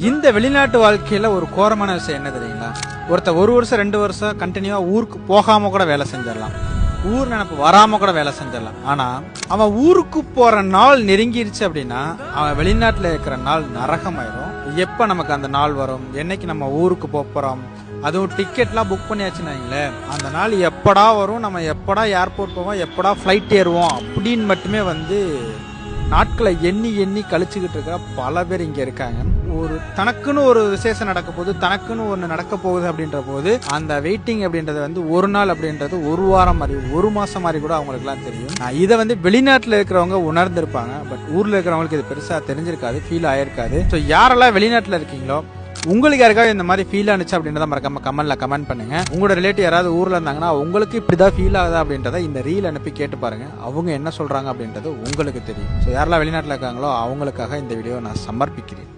இந்த வெளிநாட்டு வாழ்க்கையில ஒரு கோரமான விஷயம் என்ன தெரியுங்களா? ஒருத்தர் ஒரு வருஷம் ரெண்டு வருஷம் கண்டினியூவா ஊருக்கு போகாம கூட வேலை செஞ்சிடலாம். ஊர் நினப்பு வராம கூட வேலை செஞ்சிடலாம். ஆனா அவன் ஊருக்கு போற நாள் நெருங்கிருச்சு அப்படின்னா அவன் வெளிநாட்டுல இருக்கிற நாள் நரகமாயிரும். எப்ப நமக்கு அந்த நாள் வரும்? என்னைக்கு நம்ம ஊருக்கு போப் போறோம்? அதுவும் டிக்கெட்லாம் புக் பண்ணியாச்சுன்னு வைங்களேன். அந்த நாள் எப்படா வரும்? நம்ம எப்படா ஏர்போர்ட் போவோம்? எப்படா ஃப்ளைட் ஏறுவோம்? அப்படின்னு மட்டுமே வந்து நாட்களை எண்ணி எண்ணி கழிச்சுக்கிட்டு இருக்கிற பல பேர் இங்கே இருக்காங்க. ஒரு தனக்குன்னு ஒரு விசேஷம் நடக்க போகுது தனக்குன்னு ஒன்று நடக்க போகுது அப்படின்ற போது அந்த வெயிட்டிங் அப்படின்றது வந்து ஒரு நாள் அப்படின்றது ஒரு வாரம் மாதிரி ஒரு மாதம் மாதிரி கூட அவங்களுக்குலாம் தெரியும். நான் இதை வந்து வெளிநாட்டில் இருக்கிறவங்க உணர்ந்திருப்பாங்க. பட் ஊரில் இருக்கிறவங்களுக்கு இது பெருசாக தெரிஞ்சிருக்காது ஃபீல் ஆயிருக்காது. ஸோ யாரெல்லாம் வெளிநாட்டில் இருக்கீங்களோ உங்களுக்கு யாருக்காவது இந்த மாதிரி ஃபீல் ஆனிச்சு அப்படின்றத மறக்காம கமெண்ட்ல கமெண்ட் பண்ணுங்க. உங்களோட ரிலேட்டிவ் யாராவது ஊர்ல இருந்தாங்கன்னா உங்களுக்கு இப்படிதான் ஃபீல் ஆகுதா அப்படின்றத இந்த ரீல் அனுப்பி கேட்டு பாருங்க. அவங்க என்ன சொல்றாங்க அப்படின்றது உங்களுக்கு தெரியும். ஸோ யாரெல்லாம் வெளிநாட்டில் இருக்காங்களோ அவங்களுக்காக இந்த வீடியோ நான் சமர்ப்பிக்கிறேன்.